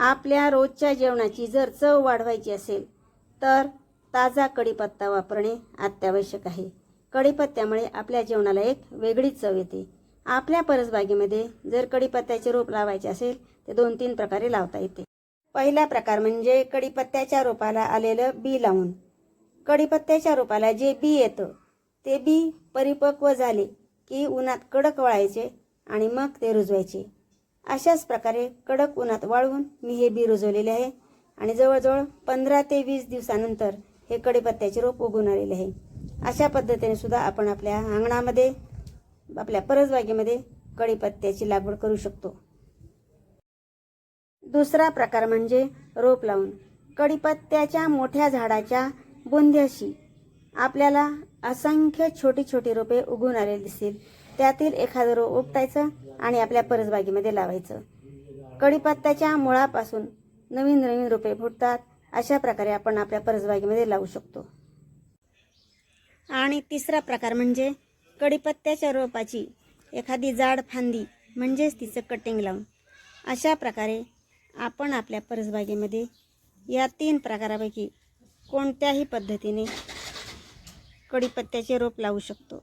आपल्या रोजच्या जेवणाची जर चव वाढवायची असेल तर ताजा कढीपत्ता वापरणे अत्यावश्यक आहे. कढीपत्त्यामुळे आपल्या जेवणाला एक वेगळीच चव येते. आपल्या परसबागेमध्ये जर कढीपत्त्याचे रोप लावायचे असेल ते दोन तीन प्रकारे लावता येते. पहिला प्रकार म्हणजे कढीपत्त्याच्या रोपाला आलेलं बी लावून. कढीपत्त्याच्या रोपाला जे बी येतं ते बी परिपक्व झाले की उन्हात कडक वळायचे आणि मग ते रुजवायचे. अशाच प्रकारे कडक उन्हात वाळवून मी हे बी रुजवलेले आहे. आणि जवळजवळ पंधरा ते वीस दिवसानंतर हे कढीपत्त्याचे रोप उगून आलेले आहे. अशा पद्धतीने सुद्धा आपण आपल्या अंगणामध्ये आपल्या परसबागेमध्ये कढीपत्त्याची लागवड करू शकतो. दुसरा प्रकार म्हणजे रोप लावून. कढीपत्त्याच्या मोठ्या झाडाच्या बुंध्याशी आपल्याला असंख्य छोटी छोटी रोपे उगून आलेली दिसतील. त्यातील एखादं रोप उपटायचं आणि आपल्या परसबागेमध्ये लावायचं. कढीपत्त्याच्या मुळापासून नवीन नवीन रोपे फुटतात अशा प्रकारे आपण आपल्या परसबागेमध्ये लावू शकतो. आणि तिसरा प्रकार म्हणजे कढीपत्त्याच्या रोपाची एखादी जाड फांदी म्हणजेच तिचं कटिंग लावून. अशा प्रकारे आपण आपल्या परसबागेमध्ये या तीन प्रकारापैकी कोणत्याही पद्धतीने कढीपत्त्याचे रोप लावू शकतो.